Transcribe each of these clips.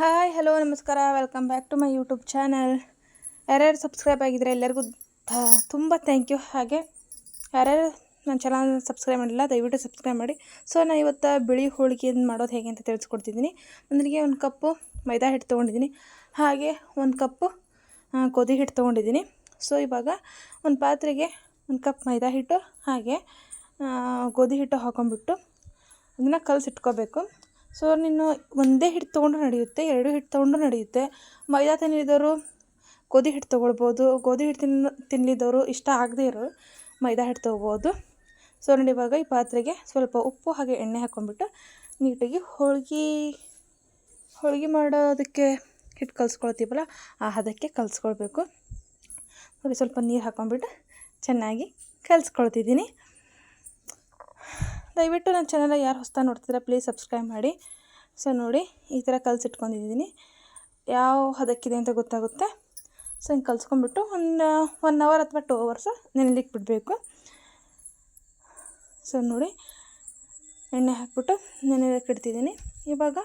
Hi, hello, ನಮಸ್ಕಾರ. Welcome back to my YouTube channel ಯಾರ್ಯಾರು subscribe ಆಗಿದ್ರೆ ಎಲ್ಲರಿಗೂ ತುಂಬ ಥ್ಯಾಂಕ್ ಯು ಹಾಗೆ ಯಾರ್ಯಾರು ನನ್ನ ಚಾನಲ್ ಸಬ್ಸ್ಕ್ರೈಬ್ ಮಾಡಿಲ್ಲ, ದಯವಿಟ್ಟು ಸಬ್ಸ್ಕ್ರೈಬ್ ಮಾಡಿ. ಸೊ ನಾನು ಇವತ್ತು ಬಿಳಿ ಹೋಳಿಗೆಯನ್ನು ಮಾಡೋದು ಹೇಗೆ ಅಂತ ತಿಳಿಸ್ಕೊಡ್ತಿದ್ದೀನಿ. ಮೊದಲಿಗೆ ಒಂದು ಕಪ್ಪು ಮೈದಾ ಹಿಟ್ಟು ತೊಗೊಂಡಿದ್ದೀನಿ. ಹಾಗೆ ಒಂದು ಕಪ್ಪು ಗೋಧಿ ಹಿಟ್ಟು ತೊಗೊಂಡಿದ್ದೀನಿ. ಸೊ ಇವಾಗ ಒಂದು ಪಾತ್ರೆಗೆ ಒಂದು ಕಪ್ ಮೈದಾ ಹಿಟ್ಟು, ಹಾಗೆ ಗೋಧಿ ಹಿಟ್ಟು ಹಾಕೊಂಡ್ಬಿಟ್ಟು ಅದನ್ನು ಕಲಸಿಟ್ಕೋಬೇಕು ಸೊ ನೀನು ಒಂದೇ ಹಿಟ್ಟು ತೊಗೊಂಡು ನಡೆಯುತ್ತೆ, ಎರಡು ಹಿಟ್ಟು ತೊಗೊಂಡ್ರೂ ನಡೆಯುತ್ತೆ. ಮೈದಾ ತಿನ್ನಲಿದ್ದವರು ಗೋಧಿ ಹಿಟ್ಟು ತೊಗೊಳ್ಬೋದು, ಗೋಧಿ ಹಿಟ್ಟು ತಿನ್ನ ತಿನ್ನಲಿದ್ದವರು ಇಷ್ಟ ಆಗದೇ ಇರೋರು ಮೈದಾ ಹಿಟ್ಟು ತೊಗೋಬೋದು ಸೊ ನೋಡಿ, ಇವಾಗ ಈ ಪಾತ್ರೆಗೆ ಸ್ವಲ್ಪ ಉಪ್ಪು ಹಾಗೆ ಎಣ್ಣೆ ಹಾಕ್ಕೊಂಡ್ಬಿಟ್ಟು ನೀಟಾಗಿ ಹೋಳ್ಗೆ ಹೋಳ್ಗೆ ಮಾಡೋದಕ್ಕೆ ಹಿಟ್ಟು ಕಲಿಸ್ಕೊಳ್ತೀವಲ್ಲ, ಆ ಹದಕ್ಕೆ ಕಲ್ಸ್ಕೊಳ್ಬೇಕು. ನೋಡಿ, ಸ್ವಲ್ಪ ನೀರು ಹಾಕ್ಕೊಂಡ್ಬಿಟ್ಟು ಚೆನ್ನಾಗಿ ಕಲಿಸ್ಕೊಳ್ತಿದ್ದೀನಿ. ದಯವಿಟ್ಟು ನನ್ನ ಚಾನಲ್ ಯಾರು ಹೊಸ್ತಾ ನೋಡ್ತಿದ್ರೆ ಪ್ಲೀಸ್ ಸಬ್ಸ್ಕ್ರೈಬ್ ಮಾಡಿ. ಸೊ ನೋಡಿ, ಈ ಥರ ಕಲಸಿಟ್ಕೊಂಡಿದ್ದೀನಿ. ಯಾವ ಹದಕ್ಕಿದೆ ಅಂತ ಗೊತ್ತಾಗುತ್ತೆ. ಸೊ ಹಿಂಗೆ ಕಲಿಸ್ಕೊಂಡ್ಬಿಟ್ಟು ಒಂದು ಒನ್ ಅವರ್ ಅಥವಾ ಟೂ ಅವರ್ಸ್ ನೆನೆಲಿಕ್ಕೆ ಬಿಡಬೇಕು. ಸೊ ನೋಡಿ, ಎಣ್ಣೆ ಹಾಕ್ಬಿಟ್ಟು ನೆನಲಿಕ್ಕೆ ಇಡ್ತಿದ್ದೀನಿ. ಇವಾಗ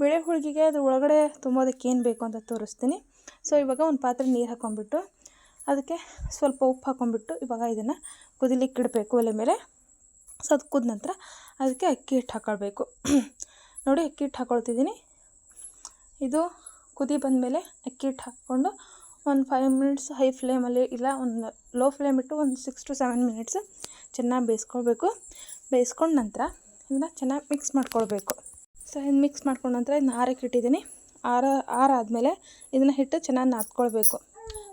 ಬೇಳೆ ಹೋಳಿಗೆಗೆ ಅದು ಒಳಗಡೆ ತುಂಬೋದಕ್ಕೆ ಏನು ಬೇಕು ಅಂತ ತೋರಿಸ್ತೀನಿ. ಸೊ ಇವಾಗ ಒಂದು ಪಾತ್ರೆ ನೀರು ಹಾಕ್ಕೊಂಡ್ಬಿಟ್ಟು, ಅದಕ್ಕೆ ಸ್ವಲ್ಪ ಉಪ್ಪು ಹಾಕ್ಕೊಂಡ್ಬಿಟ್ಟು ಇವಾಗ ಇದನ್ನು ಕುದಿಲಿಕ್ಕೆ ಇಡಬೇಕು ಒಲೆ ಮೇಲೆ. ಸೊ ಅದು ನಂತರ ಅದಕ್ಕೆ ಅಕ್ಕಿ ಹಿಟ್ಟು ಹಾಕ್ಕೊಳ್ಬೇಕು ನೋಡಿ ಅಕ್ಕಿ ಹಿಟ್ಟು ಹಾಕ್ಕೊಳ್ತಿದ್ದೀನಿ ಇದು ಕುದಿ ಬಂದಮೇಲೆ ಅಕ್ಕಿ ಹಿಟ್ಟು ಹಾಕ್ಕೊಂಡು ಒಂದು ಫೈವ್ ಮಿನಿಟ್ಸ್ ಹೈ ಫ್ಲೇಮಲ್ಲಿ ಇಲ್ಲ, ಒಂದು ಲೋ ಫ್ಲೇಮ್ ಇಟ್ಟು ಒಂದು ಸಿಕ್ಸ್ ಟು ಸೆವೆನ್ ಮಿನಿಟ್ಸ್ ಚೆನ್ನಾಗಿ ಬೇಯಿಸ್ಕೊಳ್ಬೇಕು. ಬೇಯಿಸ್ಕೊಂಡ ನಂತರ ಇದನ್ನು ಚೆನ್ನಾಗಿ ಮಿಕ್ಸ್ ಮಾಡ್ಕೊಳ್ಬೇಕು. ಸೊ ಇದು ಮಿಕ್ಸ್ ಮಾಡ್ಕೊಂಡ ನಂತರ ಇದನ್ನ ಆರಕ್ಕೆ ಇಟ್ಟಿದ್ದೀನಿ. ಆರ ಆರಾದಮೇಲೆ ಇದನ್ನು ಹಿಟ್ಟು ಚೆನ್ನಾಗಿ ನಾದ್ಕೊಳ್ಬೇಕು.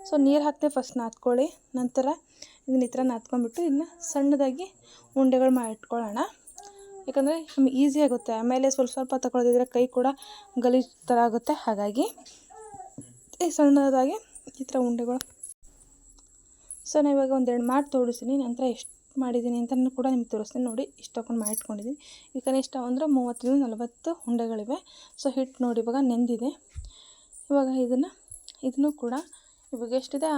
ಸೊ ನೀರು ಹಾಕ್ತೇವೆ ಫಸ್ಟ್ ನಾದ್ಕೊಳ್ಳಿ, ನಂತರ ಇದನ್ನ ಈ ಥರ ನಾದ್ಕೊಂಡ್ಬಿಟ್ಟು ಇದನ್ನ ಸಣ್ಣದಾಗಿ ಉಂಡೆಗಳು ಮಾಡಿಟ್ಕೊಳ್ಳೋಣ ಯಾಕಂದರೆ ನಮಗೆ ಈಸಿ ಆಗುತ್ತೆ. ಆಮೇಲೆ ಸ್ವಲ್ಪ ಸ್ವಲ್ಪ ತಗೊಳ್ಳೋದಿದ್ರೆ ಕೈ ಕೂಡ ಗಲೀಜು ಥರ ಆಗುತ್ತೆ. ಹಾಗಾಗಿ ಈ ಸಣ್ಣದಾಗಿ ಈ ಥರ ಉಂಡೆಗಳು ಸೊ, ನಾನು ಇವಾಗ ಒಂದೆರಡು ಮಾಡಿ ತೋರಿಸ್ತೀನಿ ನಂತರ ಎಷ್ಟು ಮಾಡಿದ್ದೀನಿ ಅಂತಲೂ ಕೂಡ ನಿಮ್ಗೆ ತೋರಿಸ್ತೀನಿ. ನೋಡಿ, ಇಷ್ಟು ಮಾಡಿ ಮಾಡಿಟ್ಕೊಂಡಿದ್ದೀನಿ ಈ ಕನಿಷ್ಠ ಅಂದರೆ ಮೂವತ್ತರಿಂದ ನಲವತ್ತು ಉಂಡೆಗಳಿವೆ. ಸೊ ಹಿಟ್ಟು ನೋಡಿ, ಇವಾಗ ನೆಂದಿದೆ. ಇವಾಗ ಇದನ್ನು ಇದನ್ನು ಕೂಡ ಇವಾಗ ಎಷ್ಟಿದೆ?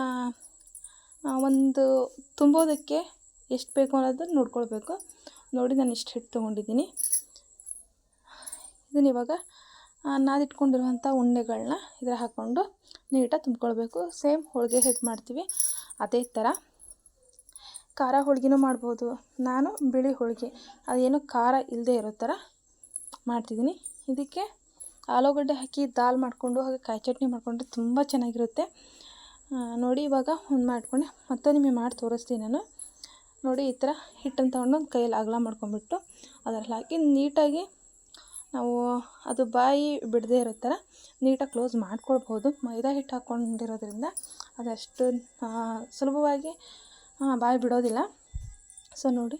ಒಂದು ತುಂಬೋದಕ್ಕೆ ಎಷ್ಟು ಬೇಕು ಅನ್ನೋದನ್ನು ನೋಡ್ಕೊಳ್ಬೇಕು. ನೋಡಿ, ನಾನು ಇಷ್ಟು ಹಿಟ್ಟು ತೊಗೊಂಡಿದ್ದೀನಿ. ಇದನ್ನ ಇವಾಗ ನಾದಿಟ್ಕೊಂಡಿರುವಂಥ ಉಂಡೆಗಳನ್ನ ಇದರ ಹಾಕ್ಕೊಂಡು ನೀಟಾಗಿ ತುಂಬ್ಕೊಳ್ಬೇಕು. ಸೇಮ್ ಹೋಳಿಗೆ ಹೇಗೆ ಮಾಡ್ತೀವಿ, ಅದೇ ಥರ. ಖಾರ ಹೋಳಿಗೆನೂ ಮಾಡ್ಬೋದು. ನಾನು ಬಿಳಿ ಹೋಳಿಗೆ, ಅದೇನು ಖಾರ ಇಲ್ಲದೆ ಇರೋ ಥರ ಮಾಡ್ತಿದ್ದೀನಿ. ಇದಕ್ಕೆ ಆಲೂಗಡ್ಡೆ ಹಾಕಿ ದಾಲ್ ಮಾಡಿಕೊಂಡು, ಹಾಗೆ ಕಾಯಿ ಚಟ್ನಿ ಮಾಡಿಕೊಂಡ್ರೆ ತುಂಬ ಚೆನ್ನಾಗಿರುತ್ತೆ. ನೋಡಿ ಇವಾಗ ಒಂದು ಮಾಡಿಕೊಂಡೆ. ಮತ್ತೆ ನಿಮಗೆ ಮಾಡಿ ತೋರಿಸ್ತೀನಿ ನಾನು. ನೋಡಿ ಈ ಥರ ಹಿಟ್ಟನ್ನು ತೊಗೊಂಡು ಒಂದು ಕೈಯಲ್ಲಿ ಅಗಲ ಮಾಡ್ಕೊಂಡ್ಬಿಟ್ಟು ಅದರಲ್ಲಿ ಹಾಕಿ ನೀಟಾಗಿ ನಾವು ಅದು ಬಾಯಿ ಬಿಡದೇ ಇರೋ ಥರ ನೀಟಾಗಿ ಕ್ಲೋಸ್ ಮಾಡ್ಕೊಳ್ಬೋದು. ಮೈದಾ ಹಿಟ್ಟು ಹಾಕ್ಕೊಂಡಿರೋದ್ರಿಂದ ಅದಷ್ಟು ಸುಲಭವಾಗಿ ಬಾಯಿ ಬಿಡೋದಿಲ್ಲ. ಸೊ ನೋಡಿ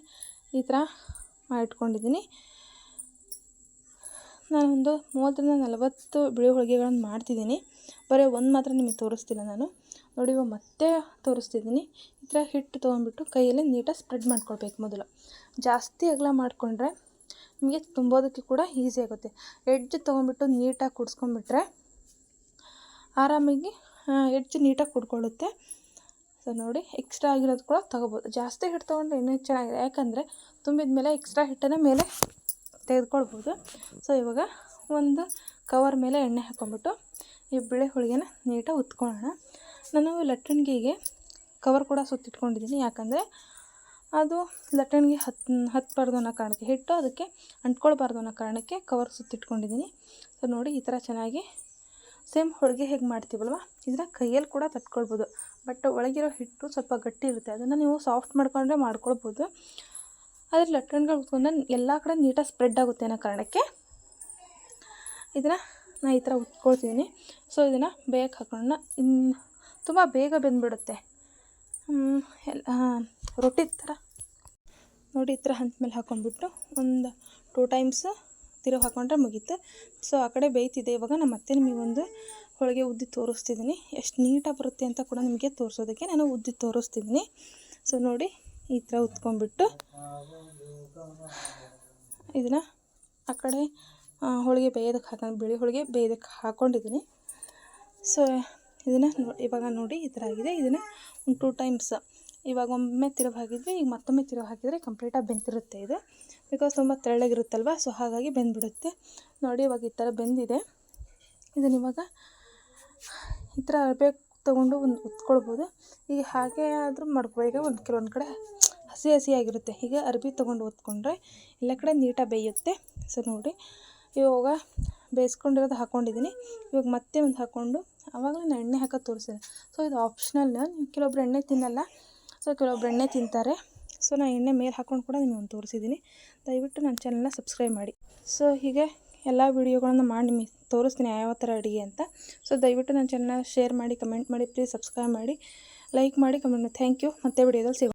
ಈ ಥರ ಮಾಡಿಟ್ಕೊಂಡಿದ್ದೀನಿ. ನಾನೊಂದು ಮೂವತ್ತರಿಂದ ನಲವತ್ತು ಬಿಳಿ ಹೋಳಿಗೆಗಳನ್ನು ಮಾಡ್ತಿದ್ದೀನಿ. ಬರೀ ಒಂದು ಮಾತ್ರ ನಿಮಗೆ ತೋರಿಸ್ತಿಲ್ಲ ನಾನು. ನೋಡಿ, ಇವಾಗ ಮತ್ತೆ ತೋರಿಸ್ತಿದ್ದೀನಿ. ಈ ಥರ ಹಿಟ್ಟು ತೊಗೊಂಡ್ಬಿಟ್ಟು ಕೈಯಲ್ಲಿ ನೀಟಾಗಿ ಸ್ಪ್ರೆಡ್ ಮಾಡ್ಕೊಳ್ಬೇಕು ಮೊದಲು. ಜಾಸ್ತಿ ಅಗಲ ಮಾಡಿಕೊಂಡ್ರೆ ನಿಮಗೆ ತುಂಬೋದಕ್ಕೆ ಕೂಡ ಈಸಿ ಆಗುತ್ತೆ. ಎಡ್ಜ್ ತೊಗೊಂಡ್ಬಿಟ್ಟು ನೀಟಾಗಿ ಕುಡ್ಸ್ಕೊಂಡ್ಬಿಟ್ರೆ ಆರಾಮಾಗಿ ಎಡ್ಜ್ ನೀಟಾಗಿ ಕುಡ್ಕೊಳ್ಳುತ್ತೆ. ಸೊ ನೋಡಿ ಎಕ್ಸ್ಟ್ರಾ ಆಗಿರೋದು ಕೂಡ ತೊಗೋಬೋದು. ಜಾಸ್ತಿ ಹಿಟ್ಟು ತೊಗೊಂಡ್ರೆ ಇನ್ನೂ ಚೆನ್ನಾಗಿದೆ. ಯಾಕಂದರೆ ತುಂಬಿದ ಮೇಲೆ ಎಕ್ಸ್ಟ್ರಾ ಹಿಟ್ಟನ್ನು ಮೇಲೆ ತೆಗೆದುಕೊಳ್ಬೋದು. ಸೊ ಇವಾಗ ಒಂದು ಕವರ್ ಮೇಲೆ ಎಣ್ಣೆ ಹಾಕ್ಕೊಂಬಿಟ್ಟು ಈ ಬಿಳೆ ಹೋಳಿಗೆನ ನೀಟಾಗಿ ಉತ್ಕೊಳ್ಳೋಣ. ನಾನು ಲಟ್ಟಣಿಗೆಗೆ ಕವರ್ ಕೂಡ ಸುತ್ತಿಟ್ಕೊಂಡಿದ್ದೀನಿ. ಯಾಕಂದರೆ ಅದು ಲಟ್ಟಣಿಗೆ ಹತ್ತು ಹತ್ತಬಾರ್ದು ಅನ್ನೋ ಕಾರಣಕ್ಕೆ, ಹಿಟ್ಟು ಅದಕ್ಕೆ ಅಂಟ್ಕೊಳ್ಬಾರ್ದು ಅನ್ನೋ ಕಾರಣಕ್ಕೆ ಕವರ್ ಸುತ್ತಿಟ್ಕೊಂಡಿದ್ದೀನಿ. ಸೊ ನೋಡಿ ಈ ಥರ ಚೆನ್ನಾಗಿ ಸೇಮ್ ಹೋಳಿಗೆ ಹೇಗೆ ಮಾಡ್ತೀವಲ್ವ? ಇದನ್ನ ಕೈಯಲ್ಲಿ ಕೂಡ ತಟ್ಕೊಳ್ಬೋದು. ಬಟ್ ಒಳಗಿರೋ ಹಿಟ್ಟು ಸ್ವಲ್ಪ ಗಟ್ಟಿ ಇರುತ್ತೆ. ಅದನ್ನು ನೀವು ಸಾಫ್ಟ್ ಮಾಡ್ಕೊಂಡ್ರೆ ಮಾಡ್ಕೊಳ್ಬೋದು. ಆದರೆ ಲಟ್ಟಣಿಗಳು ಉತ್ಕೊಂಡ ಎಲ್ಲ ಕಡೆ ನೀಟಾಗಿ ಸ್ಪ್ರೆಡ್ ಆಗುತ್ತೆ ಅನ್ನೋ ಕಾರಣಕ್ಕೆ ಇದನ್ನು ನಾನು ಈ ಥರ ಉತ್ಕೊಳ್ತಿದ್ದೀನಿ ಸೊ ಇದನ್ನು ಬೇಯಕ್ಕೆ ಹಾಕೋಣ. ಇನ್ನು ತುಂಬ ಬೇಗ ಬೆಂದ್ಬಿಡುತ್ತೆ. ರೊಟ್ಟಿ ಥರ. ನೋಡಿ, ಈ ಥರ ಮೇಲೆ ಹಾಕೊಂಡ್ಬಿಟ್ಟು ಒಂದು ಟೂ ಟೈಮ್ಸ್ ತಿರುಗಿ ಹಾಕ್ಕೊಂಡ್ರೆ ಮುಗೀತು. ಸೊ ಆ ಕಡೆ ಬೇಯ್ತಿದೆ. ಇವಾಗ ನಾನು ಮತ್ತೆ ನಿಮಗೆ ಒಂದು ಹೋಳಿಗೆ ಉದ್ದಿ ತೋರಿಸ್ತಿದ್ದೀನಿ ಎಷ್ಟು ನೀಟಾಗಿ ಬರುತ್ತೆ ಅಂತ ಕೂಡ ನಿಮಗೆ ತೋರಿಸೋದಕ್ಕೆ ನಾನು ಉದ್ದಿ ತೋರಿಸ್ತಿದ್ದೀನಿ ಸೊ ನೋಡಿ, ಈ ಥರ ಉತ್ಕೊಂಡ್ಬಿಟ್ಟು ಇದನ್ನು ಆ ಕಡೆ ಹೋಳಿಗೆ ಬೇಯೋದಕ್ಕೆ ಹಾಕೊಂಡು ಬಿಳಿ ಹೋಳಿಗೆ ಬೇಯೋದಕ್ಕೆ ಹಾಕ್ಕೊಂಡಿದ್ದೀನಿ ಸೊ ಇದನ್ನು ಇವಾಗ ನೋಡಿ ಈ ಥರ ಆಗಿದೆ. ಇದನ್ನು ಒಂದು ಟೂ ಟೈಮ್ಸ್ ಇವಾಗ ಒಮ್ಮೆ ತಿರುವ ಹಾಕಿದ್ವಿ ಈಗ ಮತ್ತೊಮ್ಮೆ ತಿರುವು ಹಾಕಿದರೆ ಕಂಪ್ಲೀಟಾಗಿ ಬೆಂದಿರುತ್ತೆ ಇದು. ಬಿಕಾಸ್ ತುಂಬ ತೆಳ್ಳಗಿರುತ್ತಲ್ವ ಸೊ ಹಾಗಾಗಿ ಬೆಂದ್ಬಿಡುತ್ತೆ. ನೋಡಿ ಇವಾಗ ಈ ಥರ ಬೆಂದಿದೆ. ಇದನ್ನು ಇವಾಗ ಈ ಥರ ಅರ್ಬೆ ತೊಗೊಂಡು ಒಂದು ಉತ್ಕೊಳ್ಬೋದು. ಈಗ ಹಾಗೆ ಆದರೂ ಮಾಡ್ಬೋದು ಈಗ ಒಂದು ಕೆಲವೊಂದು ಕಡೆ ಹಸಿ ಹಸಿಯಾಗಿರುತ್ತೆ. ಈಗ ಅರ್ಬಿ ತೊಗೊಂಡು ಹೊತ್ಕೊಂಡ್ರೆ ಎಲ್ಲ ಕಡೆ ನೀಟಾಗಿ ಬೇಯುತ್ತೆ. ಸೊ ನೋಡಿ. ಇವಾಗ ಬೇಯಿಸ್ಕೊಂಡಿರೋದು ಹಾಕ್ಕೊಂಡಿದ್ದೀನಿ. ಇವಾಗ ಮತ್ತೆ ಒಂದು ಹಾಕ್ಕೊಂಡು ಆವಾಗ ನಾನು ಎಣ್ಣೆ ಹಾಕೋದು ತೋರಿಸಿದೆ. ಸೊ ಇದು ಆಪ್ಷನಲ್ ಕೆಲವೊಬ್ರು ಎಣ್ಣೆ ತಿನ್ನಲ್ಲ. ಸೊ ಕೆಲವೊಬ್ರು ಎಣ್ಣೆ ತಿಂತಾರೆ. ಸೊ ನಾನು ಎಣ್ಣೆ ಮೇಲೆ ಹಾಕ್ಕೊಂಡು ಕೂಡ ನಿಮಗೆ ಒಂದು ತೋರಿಸಿದ್ದೀನಿ. ದಯವಿಟ್ಟು ನನ್ನ ಚಾನಲ್ನ ಸಬ್ಸ್ಕ್ರೈಬ್ ಮಾಡಿ. ಸೊ ಹೀಗೆ ಎಲ್ಲ ವಿಡಿಯೋಗಳನ್ನು ಮಾಡಿ ನಿಮಗೆ ತೋರಿಸ್ತೀನಿ ಯಾವ ಥರ ಅಡುಗೆ ಅಂತ. ಸೊ ದಯವಿಟ್ಟು ನನ್ನ ಚಾನಲ್ನ ಶೇರ್ ಮಾಡಿ ಕಮೆಂಟ್ ಮಾಡಿ ಪ್ಲೀಸ್ ಸಬ್ಸ್ಕ್ರೈಬ್ ಮಾಡಿ ಲೈಕ್ ಮಾಡಿ ಕಮೆಂಟ್ ಮಾಡಿ. ಥ್ಯಾಂಕ್ ಯು ಮತ್ತೆ ವಿಡಿಯೋದಲ್ಲಿ ಸಿಗೋಣ